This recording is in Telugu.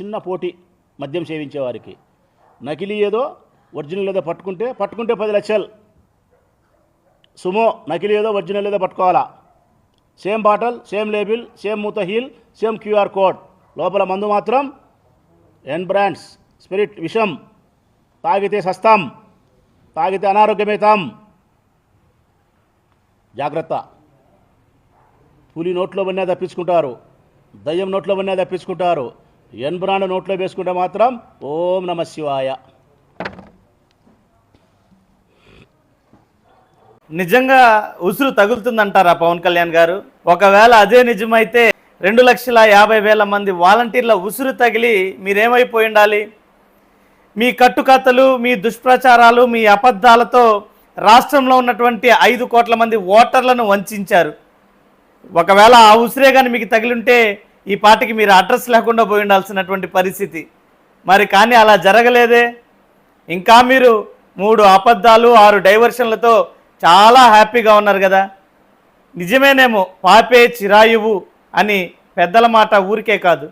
చిన్న పోటీ మద్యం సేవించేవారికి. నకిలీ ఏదో ఒరిజినల్ ఏదో పట్టుకుంటే పట్టుకుంటే పది లక్షలు. సుమో నకిలీ ఏదో ఒరిజినల్ ఏదో పట్టుకోవాలా? Same bottle same label same మూత హీల్ సేమ్ క్యూఆర్ కోడ్. లోపల మందు మాత్రం ఎన్ బ్రాండ్స్. స్పిరిట్ విషం. తాగితే సస్తాం. తాగితే అనారోగ్యమేతాం. జాగ్రత్త. పులి నోట్లో వన్నా తప్పించుకుంటారు. దయ్యం నోట్లో వన్నా తప్పించుకుంటారు. ఎన్బ్రాండ్ నోట్లో వేసుకుంటే మాత్రం ఓం నమ శివాయ. నిజంగా ఉసురు తగులుతుందంటారా పవన్ కళ్యాణ్ గారు? ఒకవేళ అదే నిజమైతే రెండు లక్షల యాభై వేల మంది వాలంటీర్ల ఉసురు తగిలి మీరేమైపోయి ఉండాలి మీ కట్టుకథలు మీ దుష్ప్రచారాలు మీ అబద్ధాలతో రాష్ట్రంలో ఉన్నటువంటి ఐదు కోట్ల మంది ఓటర్లను వంచారు. ఒకవేళ ఆ ఉసిరే కానీ మీకు తగిలింటే ఈ పార్టీకి మీరు అడ్రస్ లేకుండా పోయి ఉండాల్సినటువంటి పరిస్థితి. మరి కానీ అలా జరగలేదే. ఇంకా మీరు మూడు అబద్ధాలు ఆరు డైవర్షన్లతో చాలా హ్యాపీగా ఉన్నారు కదా. నిజమేనేమో పాపే చిరాయువు అని పెద్దల మాట ఊరికే కాదు.